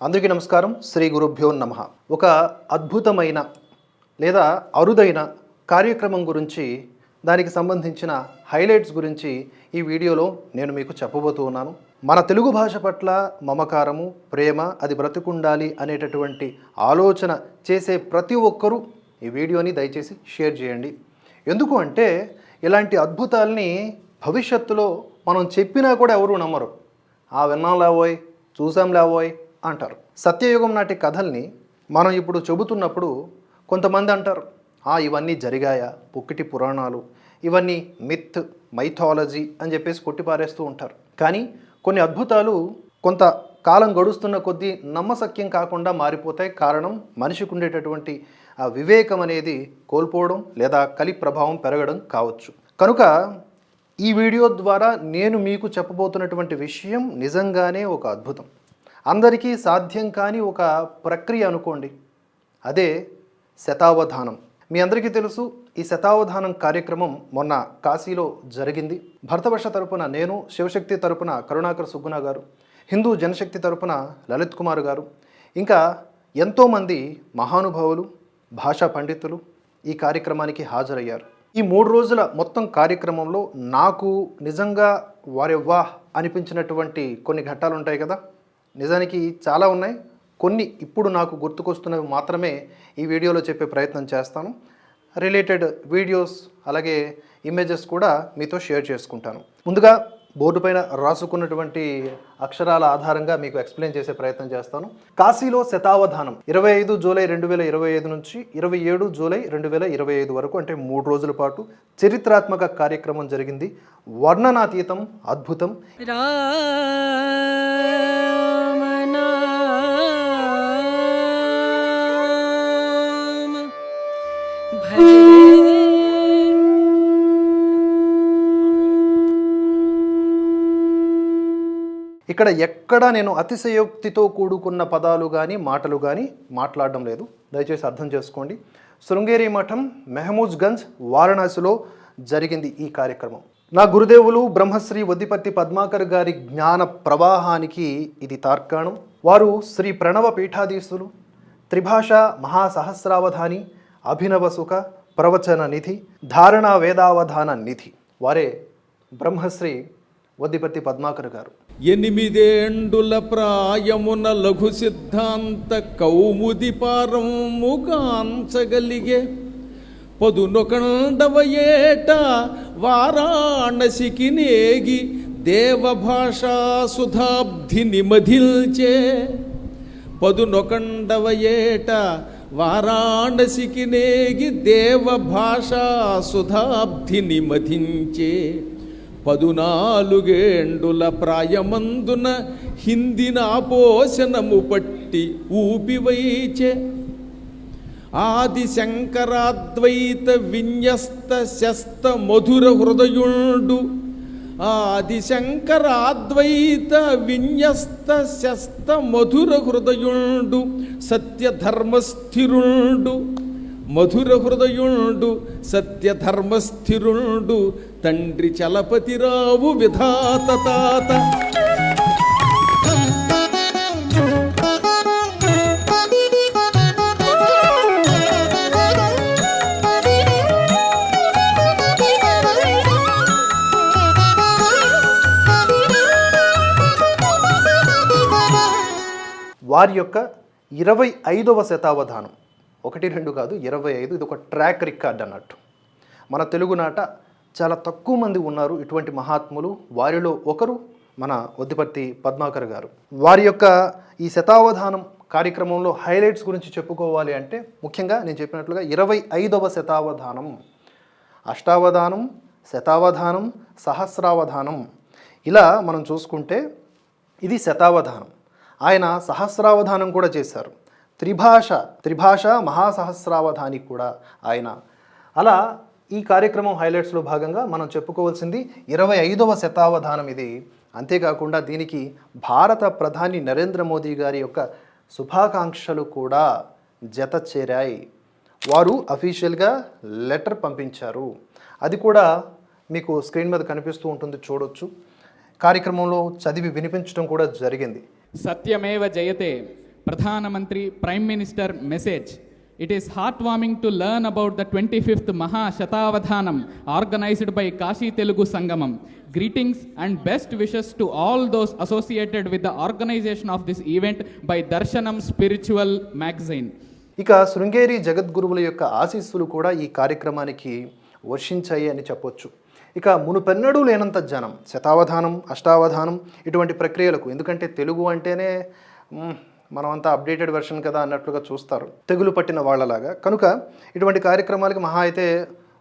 అందరికీ నమస్కారం. శ్రీ గురుభ్యో నమ. ఒక అద్భుతమైన లేదా అరుదైన కార్యక్రమం గురించి దానికి సంబంధించిన హైలైట్స్ గురించి ఈ వీడియోలో నేను మీకు చెప్పబోతూ ఉన్నాను. మన తెలుగు భాష పట్ల మమకారము ప్రేమ అది బ్రతికుండాలి అనేటటువంటి ఆలోచన చేసే ప్రతి ఒక్కరూ ఈ వీడియోని దయచేసి షేర్ చేయండి. ఎందుకు అంటే ఇలాంటి అద్భుతాల్ని భవిష్యత్తులో మనం చెప్పినా కూడా ఎవరు నమ్మరు. ఆ విన్నాం లేవోయ్ చూసాం లేవోయ్ అంటారు. సత్యయుగం నాటి కథల్ని మనం ఇప్పుడు చెబుతున్నప్పుడు కొంతమంది అంటారు ఆ ఇవన్నీ జరిగాయా? పుక్కిటి పురాణాలు. ఇవన్నీ మిత్ మైథాలజీ అని చెప్పేసి కొట్టిపారేస్తూ ఉంటారు. కానీ కొన్ని అద్భుతాలు కొంత కాలం గడుస్తున్న కొద్దీ నమ్మసక్యం కాకుండా మారిపోతాయి. కారణం మనిషికి ఉండేటటువంటి ఆ వివేకం అనేది కోల్పోవడం లేదా కలి ప్రభావం పెరగడం కావచ్చు. కనుక ఈ వీడియో ద్వారా నేను మీకు చెప్పబోతున్నటువంటి విషయం నిజంగానే ఒక అద్భుతం. అందరికీ సాధ్యం కాని ఒక ప్రక్రియ అనుకోండి. అదే శతావధానం. మీ అందరికీ తెలుసు ఈ శతావధానం కార్యక్రమం మొన్న కాశీలో జరిగింది. భరతవర్ష తరపున నేను శివశక్తి తరపున కరుణాకర్ సుగ్గుణ గారు హిందూ జనశక్తి తరపున లలిత్ కుమార్ గారు ఇంకా ఎంతోమంది మహానుభావులు భాషా పండితులు ఈ కార్యక్రమానికి హాజరయ్యారు. ఈ మూడు రోజుల మొత్తం కార్యక్రమంలో నాకు నిజంగా వారెవ్వా వాహ్ అనిపించినటువంటి కొన్ని ఘట్టాలు ఉంటాయి కదా. నిజానికి చాలా ఉన్నాయి. కొన్ని ఇప్పుడు నాకు గుర్తుకొస్తున్నవి మాత్రమే ఈ వీడియోలో చెప్పే ప్రయత్నం చేస్తాను. రిలేటెడ్ వీడియోస్ అలాగే ఇమేజెస్ కూడా మీతో షేర్ చేసుకుంటాను. ముందుగా బోర్డు పైన రాసుకున్నటువంటి అక్షరాల ఆధారంగా మీకు ఎక్స్ప్లెయిన్ చేసే ప్రయత్నం చేస్తాను. కాశీలో శతావధానం ఇరవై ఐదు జూలై రెండు వేల ఇరవై ఐదు నుంచి ఇరవై ఏడు జూలై రెండు వేల ఇరవై ఐదు వరకు అంటే మూడు రోజుల పాటు చరిత్రాత్మక కార్యక్రమం జరిగింది. వర్ణనాతీతం అద్భుతం. ఇక్కడ ఎక్కడ నేను అతిశయోక్తితో కూడుకున్న పదాలు కానీ మాటలు కానీ మాట్లాడడం లేదు. దయచేసి అర్థం చేసుకోండి. శృంగేరి మఠం మెహమూజ్గంజ్ వారణాసిలో జరిగింది ఈ కార్యక్రమం. నా గురుదేవులు బ్రహ్మశ్రీ వద్దిపత్తి పద్మాకర్ గారి జ్ఞాన ప్రవాహానికి ఇది తార్కాణం. వారు శ్రీ ప్రణవ పీఠాధీశులు త్రిభాష మహాసహస్రావధాని అభినవ సుఖ ప్రవచన నిధి ధారణా వేదావధాన నిధి. వారే బ్రహ్మశ్రీ వద్దిపత్తి పద్మాకర్ గారు. ఎనిమిదేండుల ప్రాయమున లఘు సిద్ధాంత కౌముది పారముగాంచగలిగే పదునొకండవ ఏట వారాణసికి నేగి దేవభాషా సుధాబ్ధిని మధిల్చే పదునొకండవ ఏట వారాణసికి నేగి దేవ భాషా సుధాబ్ధిని మధించే పదునాలుగేండుల ప్రాయమందున హిందిన పోషణము పట్టి ఊపివైచే. ఆది శంకరాద్వైత విన్యస్త శస్త మధుర హృదయుండు ఆదిశంకరాద్వైత విన్యస్త శస్త మధుర హృదయుండు సత్యధర్మస్థిరుండు మధుర హృదయుండు సత్యధర్మస్థిరుండు తండ్రి చలపతిరావు విధాత తాత. వారి యొక్క ఇరవై ఐదవ శతావధానం. ఒకటి రెండు కాదు ఇరవై ఐదు ఇది ఒక ట్రాక్ రికార్డ్ అన్నట్టు. మన తెలుగునాట చాలా తక్కువ మంది ఉన్నారు ఇటువంటి మహాత్ములు. వారిలో ఒకరు మన ఒద్దిపర్తి పద్మాకర్ గారు. వారి యొక్క ఈ శతావధానం కార్యక్రమంలో హైలైట్స్ గురించి చెప్పుకోవాలి అంటే ముఖ్యంగా నేను చెప్పినట్లుగా ఇరవై ఐదవ శతావధానం. అష్టావధానం శతావధానం సహస్రావధానం. ఇలా మనం చూసుకుంటే ఇది శతావధానం. ఆయన సహస్రావధానం కూడా చేశారు. త్రిభాష త్రిభాష మహాసహస్రావధాని కూడా ఆయన. అలా ఈ కార్యక్రమం హైలైట్స్లో భాగంగా మనం చెప్పుకోవాల్సింది ఇరవై ఐదవ శతావధానం ఇది. అంతేకాకుండా దీనికి భారత ప్రధాని నరేంద్ర మోదీ గారి యొక్క శుభాకాంక్షలు కూడా జత చేరాయి. వారు అఫీషియల్గా లెటర్ పంపించారు. అది కూడా మీకు స్క్రీన్ మీద కనిపిస్తూ ఉంటుంది చూడొచ్చు. కార్యక్రమంలో చదివి వినిపించడం కూడా జరిగింది. సత్యమేవ జయతే. ప్రధానమంత్రి prime minister message. It is heart warming to learn about the twenty fifth Mahashatavadhanam organised by Kashi Telugu Sangamam. Greetings and best wishes to all those associated with the organisation of this event by Darshanam spiritual magazine ఇక శృంగేరి జగద్గురువుల యొక్క ఆశీస్సులు కూడా ఈ కార్యక్రమానికి వర్షించాయి అని చెప్పొచ్చు. ఇక మునుపెన్నడూ లేనంత జనం శతావధానం అష్టావధానం ఇటువంటి ప్రక్రియలకు. ఎందుకంటే తెలుగు అంటేనే మనమంతా అప్డేటెడ్ వెర్షన్ కదా అన్నట్లుగా చూస్తారు. తెగులు పట్టిన వాళ్ళలాగా. కనుక ఇటువంటి కార్యక్రమాలకి మహా అయితే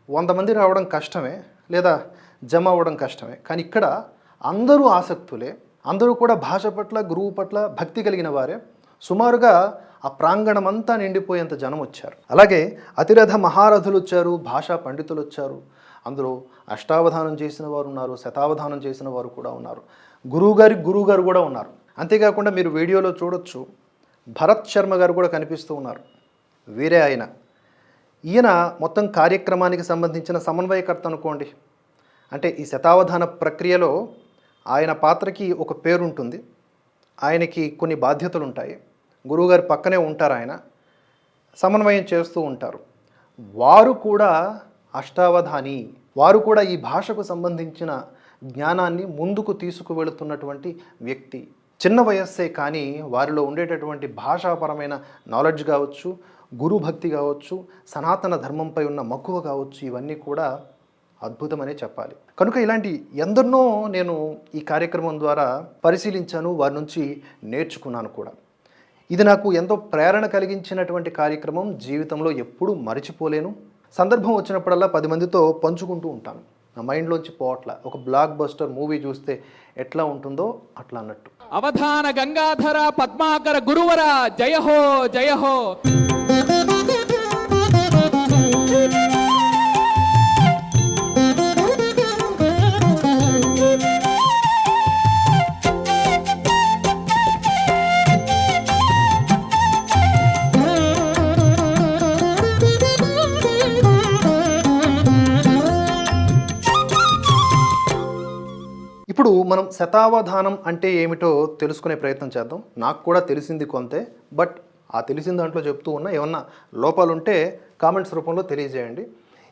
వంద మంది రావడం కష్టమే లేదా జమ అవ్వడం కష్టమే. కానీ ఇక్కడ అందరూ ఆసక్తులే అందరూ కూడా భాష పట్ల గురువు పట్ల భక్తి కలిగిన వారే. సుమారుగా ఆ ప్రాంగణం అంతా నిండిపోయేంత జనం వచ్చారు. అలాగే అతిరథ మహారథులు వచ్చారు భాషా పండితులు వచ్చారు అందులో అష్టావధానం చేసిన వారు ఉన్నారు శతావధానం చేసిన వారు కూడా ఉన్నారు. గురువుగారి గురువుగారు కూడా ఉన్నారు. అంతేకాకుండా మీరు వీడియోలో చూడొచ్చు భరత్ శర్మ గారు కూడా కనిపిస్తూ ఉన్నారు. వీరే ఆయన. ఈయన మొత్తం కార్యక్రమానికి సంబంధించిన సమన్వయకర్త అనుకోండి. అంటే ఈ శతావధాన ప్రక్రియలో ఆయన పాత్రకి ఒక పేరు ఉంటుంది ఆయనకి కొన్ని బాధ్యతలు ఉంటాయి గురువుగారి పక్కనే ఉంటారు ఆయన. సమన్వయం చేస్తూ ఉంటారు. వారు కూడా అష్టావధాని. వారు కూడా ఈ భాషకు సంబంధించిన జ్ఞానాన్ని ముందుకు తీసుకువెళుతున్నటువంటి వ్యక్తి. చిన్న వయస్సే కానీ వారిలో ఉండేటటువంటి భాషాపరమైన నాలెడ్జ్ కావచ్చు గురుభక్తి కావచ్చు సనాతన ధర్మంపై ఉన్న మక్కువ కావచ్చు ఇవన్నీ కూడా అద్భుతమనే చెప్పాలి. కనుక ఇలాంటి ఎందరినో నేను ఈ కార్యక్రమం ద్వారా పరిశీలించాను వారి నుంచి నేర్చుకున్నాను కూడా. ఇది నాకు ఎంతో ప్రేరణ కలిగించినటువంటి కార్యక్రమం. జీవితంలో ఎప్పుడూ మరిచిపోలేను. సందర్భం వచ్చినప్పుడల్లా పది మందితో పంచుకుంటూ ఉంటాను. నా మైండ్లోంచి పోవట్ల. ఒక బ్లాక్ బస్టర్ మూవీ చూస్తే ఎట్లా ఉంటుందో అట్లా అన్నట్టు. అవధాన గంగాధర పద్మాకర గురువర జయహో జయహో ఇప్పుడు మనం శతావధానం అంటే ఏమిటో తెలుసుకునే ప్రయత్నం చేద్దాం. నాకు కూడా తెలిసింది కొంతే బట్ ఆ తెలిసిన దాంట్లో చెప్తూ ఉన్న ఏమన్నా లోపాలు ఉంటే కామెంట్స్ రూపంలో తెలియజేయండి.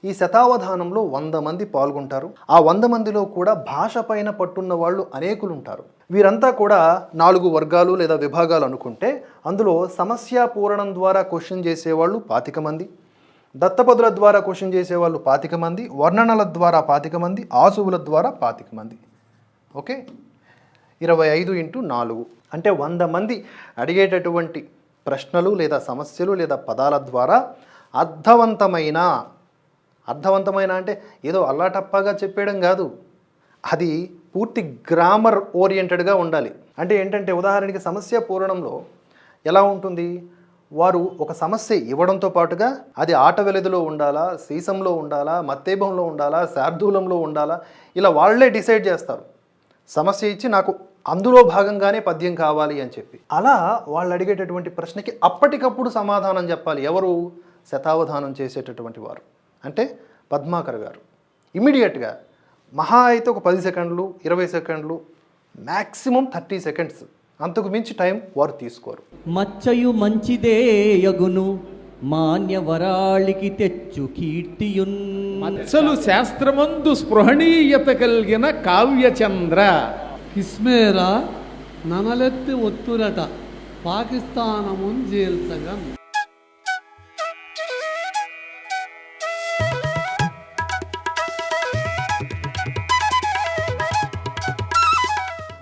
ఈ శతావధానంలో వంద మంది పాల్గొంటారు. ఆ వంద మందిలో కూడా భాష పైన పట్టున్న వాళ్ళు అనేకులు ఉంటారు వీరంతా కూడా నాలుగు వర్గాలు లేదా విభాగాలు అనుకుంటే అందులో సమస్య పూరణం ద్వారా క్వశ్చన్ చేసేవాళ్ళు పాతిక మంది దత్తపదుల ద్వారా క్వశ్చన్ చేసేవాళ్ళు పాతిక మంది వర్ణనల ద్వారా పాతిక మంది ఆసువుల ద్వారా పాతిక మంది. ఓకే? ఇరవై ఐదు ఇంటూ నాలుగు. అంటే వంద మంది అడిగేటటువంటి ప్రశ్నలు లేదా సమస్యలు లేదా పదాల ద్వారా అర్థవంతమైన అర్థవంతమైన అంటే ఏదో అల్లాటప్పాగా చెప్పేయడం కాదు. అది పూర్తి గ్రామర్ ఓరియంటెడ్గా ఉండాలి. అంటే ఏంటంటే ఉదాహరణకి సమస్య పూరణంలో ఎలా ఉంటుంది? వారు ఒక సమస్య ఇవ్వడంతో పాటుగా అది ఆట వెలదిలో ఉండాలా? సీసంలో ఉండాలా? మత్తేభంలో ఉండాలా? శార్దూలంలో ఉండాలా? ఇలా వాళ్ళే డిసైడ్ చేస్తారు. సమస్య ఇచ్చి నాకు అందులో భాగంగానే పద్యం కావాలి అని చెప్పి. అలా వాళ్ళు అడిగేటటువంటి ప్రశ్నకి అప్పటికప్పుడు సమాధానం చెప్పాలి. ఎవరు? శతావధానం చేసేటటువంటి వారు. అంటే పద్మాకర్ గారు. ఇమీడియట్గా మహా అయితే ఒక పది సెకండ్లు ఇరవై సెకండ్లు మ్యాక్సిమం థర్టీ సెకండ్స్. అంతకు మించి టైం వారు తీసుకోరు. మచ్చయు మంచిదే యగును. మాన్యవరాళికి తెచ్చు కీర్తియున్. మత్సలు శాస్త్రమందు స్పృహణీయత కలిగిన కావ్యచంద్ర. కిస్మేరా ననలెత్తి ఒత్తురట పాకిస్తానమున్ జీల్చగన్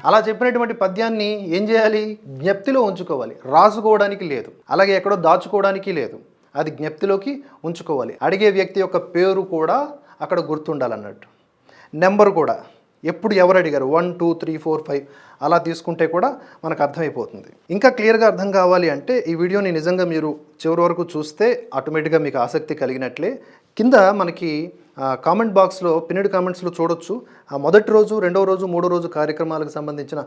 అలా చెప్పినటువంటి పద్యాన్ని ఏం చేయాలి? జ్ఞప్తిలో ఉంచుకోవాలి. రాసుకోవడానికి లేదు. అలాగే ఎక్కడో దాచుకోవడానికి లేదు. అది జ్ఞప్తిలోకి ఉంచుకోవాలి. అడిగే వ్యక్తి యొక్క పేరు కూడా అక్కడ గుర్తుండాలన్నట్టు. నెంబర్ కూడా. ఎప్పుడు ఎవరు అడిగారు? One two three four five. అలా తీసుకుంటే కూడా మనకు అర్థమైపోతుంది. ఇంకా క్లియర్గా అర్థం కావాలి అంటే ఈ వీడియోని నిజంగా మీరు చివరి వరకు చూస్తే ఆటోమేటిక్గా మీకు ఆసక్తి కలిగినట్లే. కింద మనకి కామెంట్ బాక్స్లో పిన్నెడ్ కామెంట్స్లో చూడొచ్చు. ఆ మొదటి రోజు రెండవ రోజు మూడో రోజు కార్యక్రమాలకు సంబంధించిన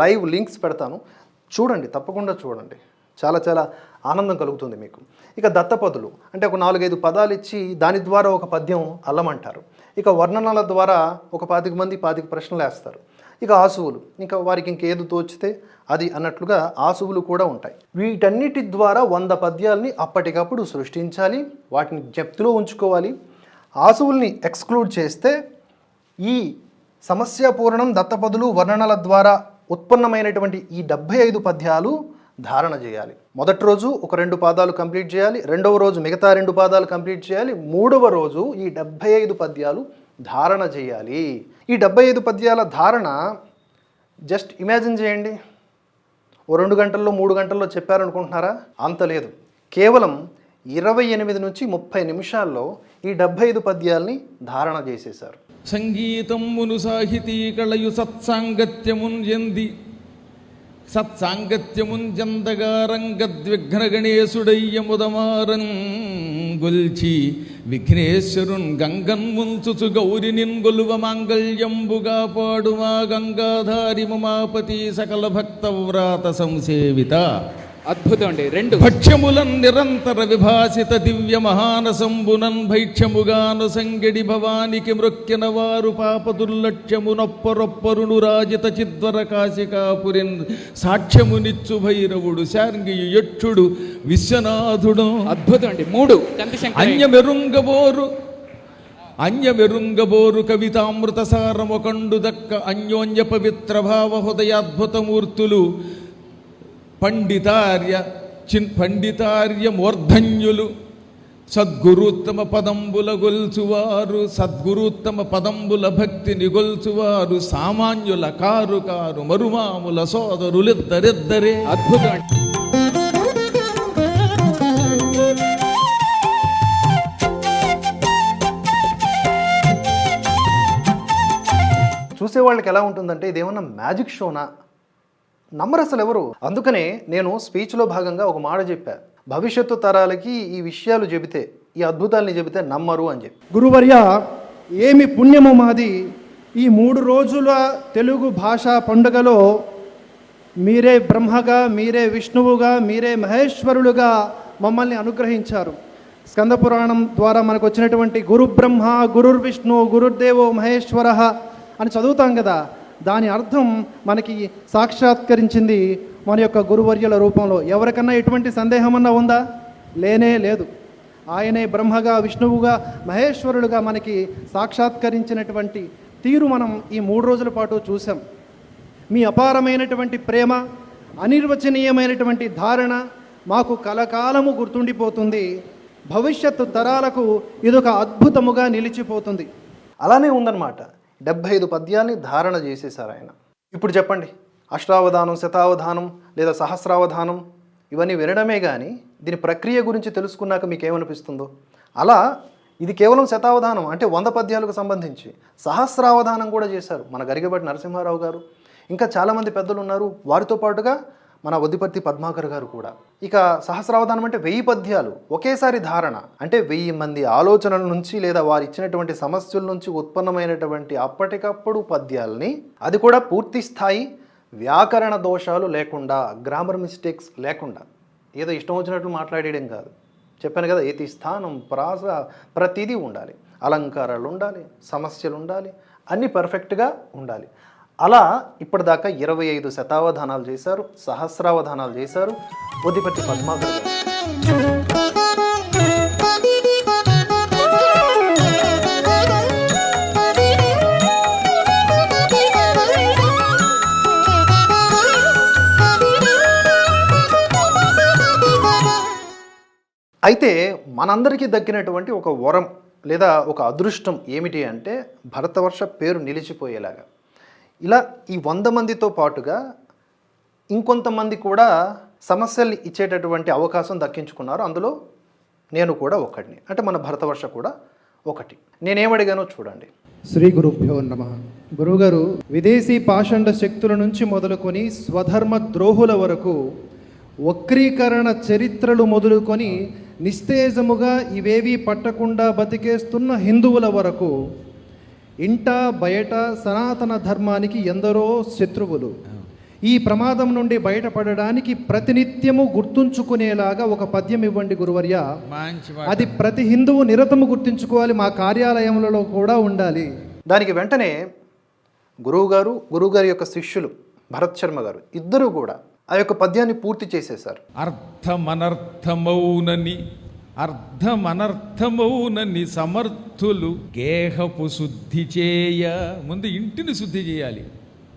లైవ్ లింక్స్ పెడతాను. చూడండి తప్పకుండా చూడండి. చాలా చాలా ఆనందం కలుగుతుంది మీకు. ఇక దత్తపదులు. అంటే ఒక నాలుగైదు పదాలు ఇచ్చి దాని ద్వారా ఒక పద్యం అల్లమంటారు. ఇక వర్ణనల ద్వారా ఒక పాతిక మంది పాతిక ప్రశ్నలు వేస్తారు. ఇక ఆసువులు ఇంకా వారికి ఇంకేది తోచితే అది అన్నట్లుగా ఆసువులు కూడా ఉంటాయి. వీటన్నిటి ద్వారా వంద పద్యాల్ని అప్పటికప్పుడు సృష్టించాలి వాటిని జప్తిలో ఉంచుకోవాలి. ఆసువుల్ని ఎక్స్క్లూడ్ చేస్తే ఈ సమస్యాపూర్ణం దత్తపదులు వర్ణనల ద్వారా ఉత్పన్నమైనటువంటి ఈ డెబ్భై ఐదు పద్యాలు ధారణ చేయాలి. మొదటి రోజు ఒక రెండు పాదాలు కంప్లీట్ చేయాలి. రెండవ రోజు మిగతా రెండు పాదాలు కంప్లీట్ చేయాలి. మూడవ రోజు ఈ డెబ్భై ఐదు పద్యాలు ధారణ చేయాలి. ఈ డెబ్భై ఐదు పద్యాల ధారణ జస్ట్ ఇమాజిన్ చేయండి. ఓ రెండు గంటల్లో మూడు గంటల్లో చెప్పారనుకుంటున్నారా? అంత లేదు. కేవలం ఇరవై ఎనిమిది నుంచి ముప్పై నిమిషాల్లో ఈ డెబ్భై ఐదు పద్యాల్ని ధారణ చేసేశారు. సంగీతమును సాహితీ కళయు సత్సాంగత్యమున్ ఎంది సత్సాంగత్యమున్ జందగా రంగద్విఘ్న గణేశుడయ్యముదమారన్ గొల్చి విఘ్నేశ్వరున్ గంగన్ ముంచుచు గౌరినిన్ గొలువ మాంగళ్యంబుగా పాడుమా గంగాధారి అద్భుతం అండి రెండు. భక్ష్యములన్ నిరంతర విభాసిత దివ్య మహానసంబునన్ భైక్ష్యముగాను సంగడి భవానికి మృక్కిన వారు పాప దుర్లక్ష్యమునొప్పరొప్పరును రాజిత చిద్వర కాశికాపురిన్ సాక్ష్యమునిచ్చు భైరవుడు శార్ంగియు యక్షుడు విశ్వనాథుడు. అద్భుతం అండి మూడు. అన్యమెరుంగబోరు అన్యమెరుంగబోరు కవితామృత సారము కండు దక్క అన్యోన్య పవిత్ర భావ హృదయాద్భుతమూర్తులు పండితార్య చిన్ పండితార్యమూర్ధన్యులు. సద్గురుత్తమ పదంబుల గొల్చువారు సద్గురుత్తమ పదంబుల భక్తిని గొల్చువారు సామాన్యుల కారు కారు మరుమాముల సోదరులిద్దరిద్దరే. అద్భుతం. చూసేవాళ్ళకి చూసే వాళ్ళకి ఎలా ఉంటుందంటే ఇదేమన్నా మ్యాజిక్ షోనా? నమ్మరు అసలు ఎవరు అందుకనే నేను స్పీచ్లో భాగంగా ఒక మాట చెప్పా. భవిష్యత్తు తరాలకి ఈ విషయాలు చెబితే ఈ అద్భుతాల్ని చెబితే నమ్మరు అని చెప్పి. గురువర్య ఏమి పుణ్యము మాది. ఈ మూడు రోజుల తెలుగు భాషా పండుగలో మీరే బ్రహ్మగా మీరే విష్ణువుగా మీరే మహేశ్వరులుగా మమ్మల్ని అనుగ్రహించారు. స్కందపురాణం ద్వారా మనకు వచ్చినటువంటి గురు బ్రహ్మ గురుర్ గురుర్దేవో మహేశ్వర అని చదువుతాం కదా. దాని అర్థం మనకి సాక్షాత్కరించింది మన యొక్క గురువర్యుల రూపంలో. ఎవరికన్నా ఎటువంటి సందేహమన్నా ఉందా? లేనే లేదు. ఆయనే బ్రహ్మగా విష్ణువుగా మహేశ్వరుడుగా మనకి సాక్షాత్కరించినటువంటి తీరు మనం ఈ మూడు రోజుల పాటు చూసాం మీ అపారమైనటువంటి ప్రేమ అనిర్వచనీయమైనటువంటి ధారణ మాకు కలకాలము గుర్తుండిపోతుంది. భవిష్యత్తు తరాలకు ఇదొక అద్భుతముగా నిలిచిపోతుంది. అలానే ఉందన్నమాట. డెబ్భై ఐదు పద్యాన్ని ధారణ చేసేశారు ఆయన. ఇప్పుడు చెప్పండి అష్టావధానం శతావధానం లేదా సహస్రావధానం ఇవన్నీ వినడమే కానీ దీని ప్రక్రియ గురించి తెలుసుకున్నాక మీకు ఏమనిపిస్తుందో అలా ఇది కేవలం శతావధానం అంటే వంద పద్యాలకు సంబంధించి సహస్రావధానం కూడా చేశారు. మన గరిగబడి నరసింహారావు గారు. ఇంకా చాలామంది పెద్దలు ఉన్నారు. వారితో పాటుగా మన వద్దిపర్తి పద్మాకర్ గారు కూడా. ఇక సహస్రావధానం అంటే వెయ్యి పద్యాలు ఒకేసారి ధారణ. అంటే వెయ్యి మంది ఆలోచనల నుంచి లేదా వారు ఇచ్చినటువంటి సమస్యల నుంచి ఉత్పన్నమైనటువంటి అప్పటికప్పుడు పద్యాల్ని అది కూడా పూర్తి స్థాయి వ్యాకరణ దోషాలు లేకుండా గ్రామర్ మిస్టేక్స్ లేకుండా. ఏదో ఇష్టం వచ్చినట్లు మాట్లాడేయడం కాదు. చెప్పాను కదా ఏతి స్థానం ప్రాస ప్రతిదీ ఉండాలి. అలంకారాలు ఉండాలి సమస్యలు ఉండాలి అన్నీ పర్ఫెక్ట్గా ఉండాలి. అలా ఇప్పటిదాకా ఇరవై ఐదు శతావధానాలు చేశారు సహస్రావధానాలు చేశారు బుద్ధిపట్టి పద్మాకర్ అయితే మనందరికీ దక్కినటువంటి ఒక వరం లేదా ఒక అదృష్టం ఏమిటి అంటే భరతవర్ష పేరు నిలిచిపోయేలాగా. ఇలా ఈ వంద మందితో పాటుగా ఇంకొంతమంది కూడా సమస్యల్ని ఇచ్చేటటువంటి అవకాశం దక్కించుకున్నారు. అందులో నేను కూడా ఒకటిని అంటే మన భరతవర్ష కూడా ఒకటి. నేనేమడిగానో చూడండి. శ్రీ గురుభ్యో నమ. గురుగారు విదేశీ పాషండ శక్తుల నుంచి మొదలుకొని స్వధర్మ ద్రోహుల వరకు వక్రీకరణ చరిత్రలు మొదలుకొని నిస్తేజముగా ఇవేవీ పట్టకుండా బతికేస్తున్న హిందువుల వరకు ఇంట బయట సనాతన ధర్మానికి ఎందరో శత్రువులు. ఈ ప్రమాదం నుండి బయటపడడానికి ప్రతినిత్యము గుర్తుంచుకునేలాగా ఒక పద్యం ఇవ్వండి గురువర్య. అది ప్రతి హిందువు నిరతము గుర్తుంచుకోవాలి మా కార్యాలయములలో కూడా ఉండాలి. దానికి వెంటనే గురువు గారు గురువు గారి యొక్క శిష్యులు భరత్ శర్మ గారు ఇద్దరూ కూడా ఆ యొక్క పద్యాన్ని పూర్తి చేసేశారు. అర్థమనర్థమౌనని అర్థమనర్థమౌనని సమర్థులు గేహపు శుద్ధి చేయ. ముందు ఇంటిని శుద్ధి చేయాలి.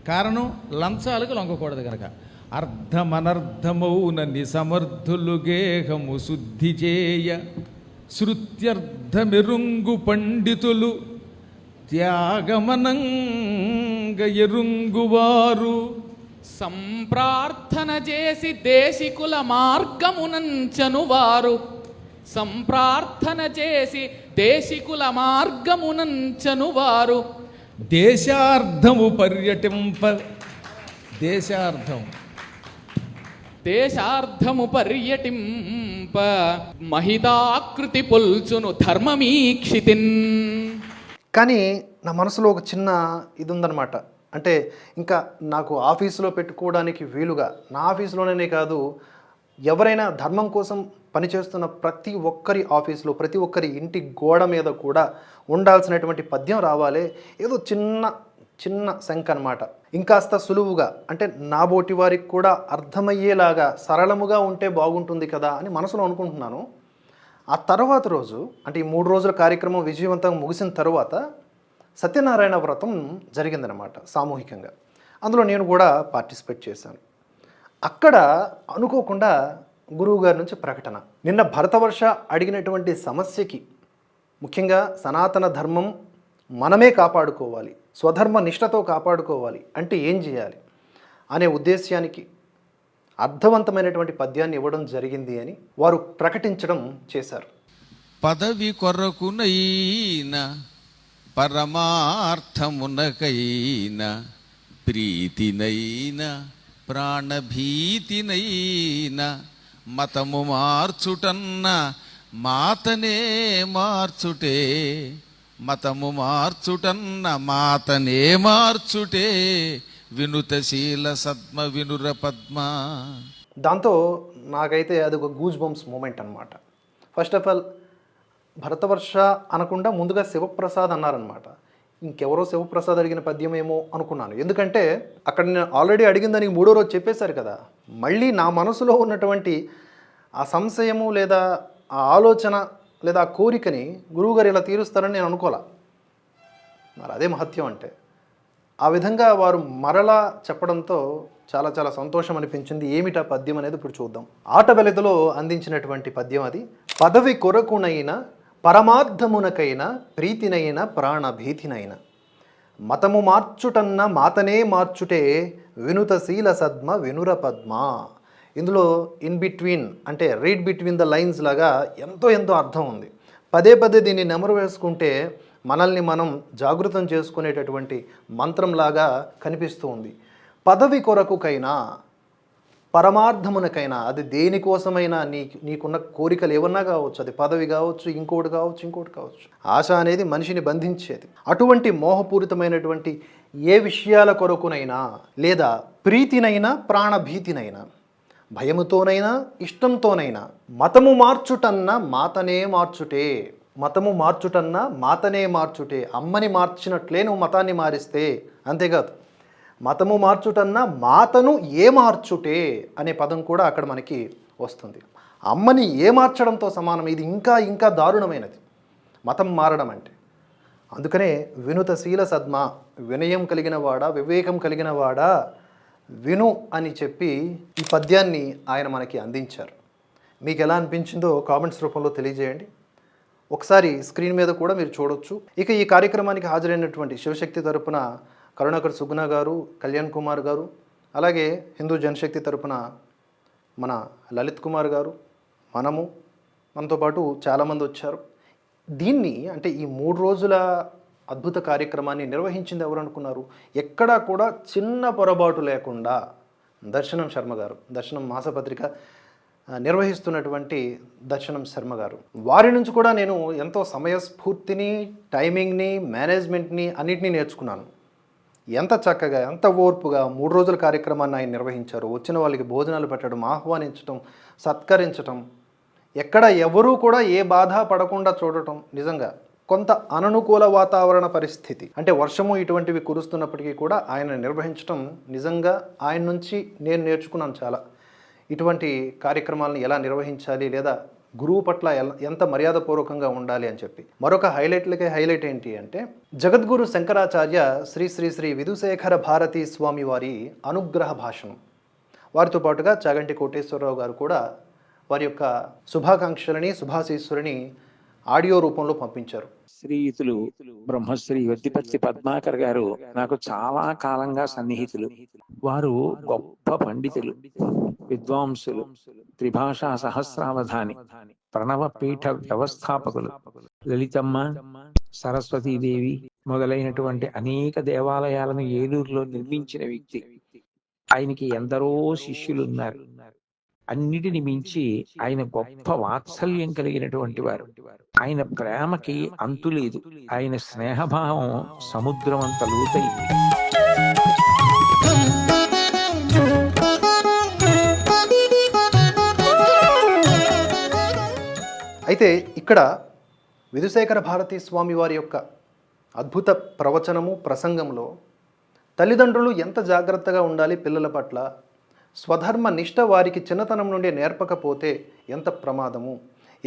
కారణం లంచాలకు లొంగకూడదు కనుక అర్థమనర్థమౌనని సమర్థులు గేహము శుద్ధి చేయ. శృత్యర్థమెరుంగు పండితులు త్యాగమనంగ ఎరుంగువారు. సంప్రార్థన చేసి దేశికుల మార్గమునంచను వారు సంప్రార్థన చేసి దేశికుల మార్గమునంచను వారు దేశార్థము పర్యటింప దేశార్థం. దేశార్థము పర్యటింప మహితాకృతి పొల్చును ధర్మమీక్షితిన్. కానీ నా మనసులో ఒక చిన్న ఇది ఉందన్నమాట అంటే ఇంకా నాకు ఆఫీసులో పెట్టుకోవడానికి వీలుగా నా ఆఫీసులోనే కాదు ఎవరైనా ధర్మం కోసం పనిచేస్తున్న ప్రతి ఒక్కరి ఆఫీసులో ప్రతి ఒక్కరి ఇంటి గోడ మీద కూడా ఉండాల్సినటువంటి పద్యం రావాలి. ఏదో చిన్న చిన్న శంఖ అనమాట ఇంకాస్త సులువుగా అంటే నా బోటి వారికి కూడా అర్థమయ్యేలాగా సరళముగా ఉంటే బాగుంటుంది కదా అని మనసులో అనుకుంటున్నాను. ఆ తర్వాత రోజు అంటే ఈ మూడు రోజుల కార్యక్రమం విజయవంతంగా ముగిసిన తర్వాత సత్యనారాయణ వ్రతం జరిగిందనమాట సామూహికంగా. అందులో నేను కూడా పార్టిసిపేట్ చేశాను. అక్కడ అనుకోకుండా గురువు గారి నుంచి ప్రకటన. నిన్న భరతవర్ష అడిగినటువంటి సమస్యకి ముఖ్యంగా సనాతన ధర్మం మనమే కాపాడుకోవాలి స్వధర్మ నిష్ఠతో కాపాడుకోవాలి అంటే ఏం చేయాలి అనే ఉద్దేశ్యానికి అర్థవంతమైనటువంటి పద్యాన్ని ఇవ్వడం జరిగింది అని వారు ప్రకటించడం చేశారు. పదవి కొరకునైన పరమార్థమునకైన ప్రీతినైన ప్రాణభీతినైనా మతము మార్చుటన్న మాతనే మార్చుటే. మతము మార్చుటన్న మాతనే మార్చుటే. వినుతశీల సద్మ వినుర పద్మ. దాంతో నాకైతే అది ఒక గూజ్ బంప్స్ మూమెంట్ అనమాట ఫస్ట్ ఆఫ్ ఆల్ భరతవర్ష అనకుండా ముందుగా శివప్రసాద్ అన్నారనమాట ఇంకెవరో శివప్రసాద్ అడిగిన పద్యం ఏమో అనుకున్నాను. ఎందుకంటే అక్కడ నేను ఆల్రెడీ అడిగిన దానికి మూడో రోజు చెప్పేశారు కదా. మళ్ళీ నా మనసులో ఉన్నటువంటి ఆ సంశయము లేదా ఆ ఆలోచన లేదా ఆ కోరికని గురువుగారు ఇలా తీరుస్తారని నేను అనుకోలే. మరి అదే మహత్యం అంటే. ఆ విధంగా వారు మరలా చెప్పడంతో చాలా చాలా సంతోషం అనిపించింది. ఏమిటా పద్యం అనేది ఇప్పుడు చూద్దాం. ఆట వెలతలో అందించినటువంటి పద్యం అది. పదవి కొరకునైనా పరమార్థమునకైన ప్రీతినైన ప్రాణభీతినైన. మతము మార్చుటన్న మాతనే మార్చుటే వినుతశీల సద్మ వినుర పద్మ. ఇందులో ఇన్ బిట్వీన్ అంటే రీడ్ బిట్వీన్ ద లైన్స్ లాగా ఎంతో ఎంతో అర్థం ఉంది. పదే పదే దీన్ని నెమరు వేసుకుంటే మనల్ని మనం జాగృతం చేసుకునేటటువంటి మంత్రంలాగా కనిపిస్తూ ఉంది. పదవి కొరకుకైనా పరమార్థమునకైనా అది దేనికోసమైనా నీ నీకున్న కోరికలు ఏమన్నా కావచ్చు అది పదవి కావచ్చు ఇంకోటి కావచ్చు ఇంకోటి కావచ్చు. ఆశ అనేది మనిషిని బంధించేది. అటువంటి మోహపూరితమైనటువంటి ఏ విషయాల కొరకునైనా లేదా ప్రీతినైనా ప్రాణభీతినైనా భయముతోనైనా ఇష్టంతోనైనా మతము మార్చుటన్నా మాతనే మార్చుటే. మతము మార్చుటన్నా మాతనే మార్చుటే. అమ్మని మార్చినట్లే నువ్వు మతాన్ని మారిస్తే. అంతేకాదు మతము మార్చుటన్నా మాతను ఏ మార్చుటే అనే పదం కూడా అక్కడ మనకి వస్తుంది. అమ్మని ఏ మార్చడంతో సమానం? ఇది ఇంకా ఇంకా దారుణమైనది. మతం మారడం అంటే. అందుకనే వినుతశీల సద్మ వినయం కలిగిన వాడా వివేకం కలిగిన వాడా విను అని చెప్పి ఈ పద్యాన్ని ఆయన మనకి అందించారు. మీకు ఎలా అనిపించిందో కామెంట్స్ రూపంలో తెలియజేయండి. ఒకసారి స్క్రీన్ మీద కూడా మీరు చూడొచ్చు. ఇక ఈ కార్యక్రమానికి హాజరైనటువంటి శివశక్తి తరపున కరుణాకర్ సుగుణ గారు కళ్యాణ్ కుమార్ గారు అలాగే హిందూ జనశక్తి తరపున మన లలిత్ కుమార్ గారు మనము మనతో పాటు చాలామంది వచ్చారు. దీన్ని అంటే ఈ మూడు రోజుల అద్భుత కార్యక్రమాన్ని నిర్వహించింది ఎవరు అనుకున్నారు? ఎక్కడా కూడా చిన్న పొరపాటు లేకుండా దర్శనం శర్మ గారు దర్శనం మాసపత్రిక నిర్వహిస్తున్నటువంటి దర్శనం శర్మ గారు. వారి నుంచి కూడా నేను ఎంతో సమయస్ఫూర్తిని టైమింగ్ని మేనేజ్మెంట్ని అన్నిటినీ నేర్చుకున్నాను. ఎంత చక్కగా ఎంత ఓర్పుగా మూడు రోజుల కార్యక్రమాన్ని ఆయన నిర్వహించారు. వచ్చిన వాళ్ళకి భోజనాలు పెట్టడం ఆహ్వానించడం సత్కరించటం ఎక్కడ ఎవరూ కూడా ఏ బాధ పడకుండా చూడటం నిజంగా కొంత అననుకూల వాతావరణ పరిస్థితి. అంటే వర్షము ఇటువంటివి కురుస్తున్నప్పటికీ కూడా ఆయన నిర్వహించడం నిజంగా ఆయన నుంచి నేను నేర్చుకున్నాను చాలా. ఇటువంటి కార్యక్రమాలను ఎలా నిర్వహించాలి లేదా గురువు పట్ల ఎంత మర్యాదపూర్వకంగా ఉండాలి అని చెప్పి. మరొక హైలైట్లకే హైలైట్ ఏంటి అంటే జగద్గురు శంకరాచార్య శ్రీ శ్రీ శ్రీ విధుశేఖర భారతీ స్వామి వారి అనుగ్రహ భాషణం. వారితో పాటుగా చాగంటి కోటేశ్వరరావు గారు కూడా వారి యొక్క శుభాకాంక్షలని శుభాశీస్సులని ఆడియో రూపంలో పంపించారు. శ్రీయుతులు బ్రహ్మశ్రీ వద్దిపత్తి పద్మాకర్ గారు నాకు చాలా కాలంగా సన్నిహితులు. వారు గొప్ప పండితులు విద్వాంసులు త్రిభాషా సహస్రావధాని ప్రణవ పీఠ వ్యవస్థాపకులు. లలితమ్మ సరస్వతీదేవి మొదలైనటువంటి అనేక దేవాలయాలను ఏలూరులో నిర్మించిన వ్యక్తి. ఆయనకి ఎందరో శిష్యులు ఉన్నారు అన్నిటిని మించి ఆయన గొప్ప వాత్సల్యం కలిగినటువంటి వారు. ఆయన ప్రేమకి అంతు లేదు. ఆయన స్నేహభావం సముద్రం అంత లోతైంది అయితే ఇక్కడ విధుశేఖర భారతీ స్వామి వారి యొక్క అద్భుత ప్రవచనము ప్రసంగంలో తల్లిదండ్రులు ఎంత జాగ్రత్తగా ఉండాలి పిల్లల పట్ల స్వధర్మ నిష్ట వారికి చిన్నతనం నుండి నేర్పకపోతే ఎంత ప్రమాదము?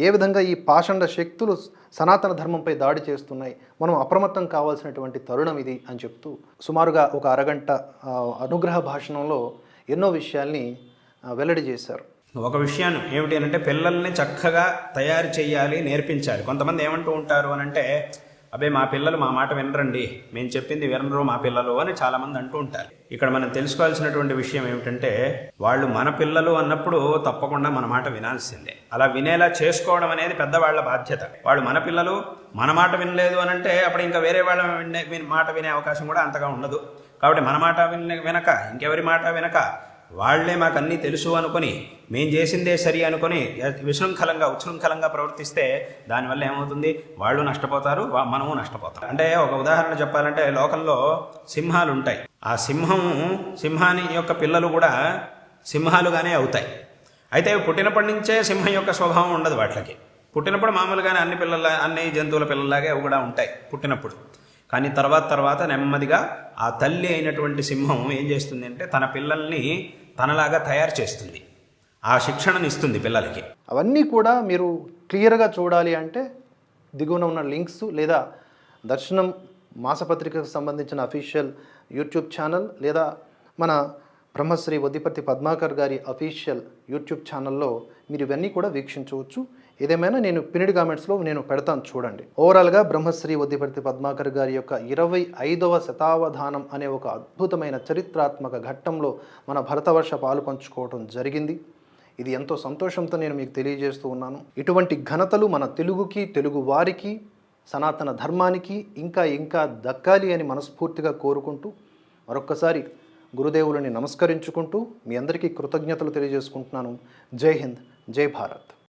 ఏ విధంగా ఈ పాషండ శక్తులు సనాతన ధర్మంపై దాడి చేస్తున్నాయి? మనం అప్రమత్తం కావాల్సినటువంటి తరుణం ఇది అని చెప్తూ సుమారుగా ఒక అరగంట అనుగ్రహ భాషణంలో ఎన్నో విషయాల్ని వెల్లడి చేశారు. ఒక విషయాన్ని ఏమిటి అని అంటే పిల్లల్ని చక్కగా తయారు చేయాలి నేర్పించాలి. కొంతమంది ఏమంటూ ఉంటారు అని అంటే అబ్బే మా పిల్లలు మా మాట వినరండి. మేము చెప్పింది వినరు మా పిల్లలు అని చాలామంది అంటూ ఉంటారు. ఇక్కడ మనం తెలుసుకోవాల్సినటువంటి విషయం ఏమిటంటే వాళ్ళు మన పిల్లలు అన్నప్పుడు తప్పకుండా మన మాట వినాల్సిందే. అలా వినేలా చేసుకోవడం అనేది పెద్దవాళ్ళ బాధ్యత. వాళ్ళు మన పిల్లలు మన మాట వినలేదు అని అంటే అప్పుడు ఇంకా వేరే వాళ్ళ వినే మాట వినే అవకాశం కూడా అంతగా ఉండదు. కాబట్టి మన మాట విన వినక ఇంకెవరి మాట వినక. వాళ్ళే మాకు అన్నీ తెలుసు అనుకొని మేం చేసిందే సరి అనుకొని విశృంఖలంగా ఉచ్ఛృంఖలంగా ప్రవర్తిస్తే దానివల్ల ఏమవుతుంది? వాళ్ళు నష్టపోతారు మనము నష్టపోతాం. అంటే ఒక ఉదాహరణ చెప్పాలంటే లోకంలో సింహాలు ఉంటాయి ఆ సింహము సింహాని యొక్క పిల్లలు కూడా సింహాలుగానే అవుతాయి. అయితే పుట్టినప్పటి నుంచే సింహం యొక్క స్వభావం ఉండదు వాటికి. పుట్టినప్పుడు మామూలుగానే అన్ని పిల్లల అన్ని జంతువుల పిల్లలాగే అవి కూడా ఉంటాయి పుట్టినప్పుడు. కానీ తర్వాత తర్వాత నెమ్మదిగా ఆ తల్లి అయినటువంటి సింహం ఏం చేస్తుంది అంటే తన పిల్లల్ని తనలాగా తయారు చేస్తుంది. ఆ శిక్షణను ఇస్తుంది పిల్లలకి. అవన్నీ కూడా మీరు క్లియర్గా చూడాలి అంటే దిగువన ఉన్న లింక్స్ లేదా దర్శనం మాసపత్రికకు సంబంధించిన అఫీషియల్ యూట్యూబ్ ఛానల్ లేదా మన బ్రహ్మశ్రీ వద్దిపర్తి పద్మాకర్ గారి అఫీషియల్ యూట్యూబ్ ఛానల్లో మీరు ఇవన్నీ కూడా వీక్షించవచ్చు. ఏదేమైనా నేను పినిడ్ కామెంట్స్లో నేను పెడతాను చూడండి. ఓవరాల్గా బ్రహ్మశ్రీ వద్దిపర్తి పద్మాకర్ గారి యొక్క ఇరవై ఐదవ శతావధానం అనే ఒక అద్భుతమైన చరిత్రాత్మక ఘట్టంలో మన భరతవర్ష పాలు పంచుకోవడం జరిగింది. ఇది ఎంతో సంతోషంతో నేను మీకు తెలియజేస్తూ ఉన్నాను. ఇటువంటి ఘనతలు మన తెలుగుకి తెలుగు వారికి సనాతన ధర్మానికి ఇంకా ఇంకా దక్కాలి అని మనస్ఫూర్తిగా కోరుకుంటూ మరొక్కసారి గురుదేవులని నమస్కరించుకుంటూ మీ అందరికీ కృతజ్ఞతలు తెలియజేసుకుంటున్నాను. జై హింద్ జై భారత్.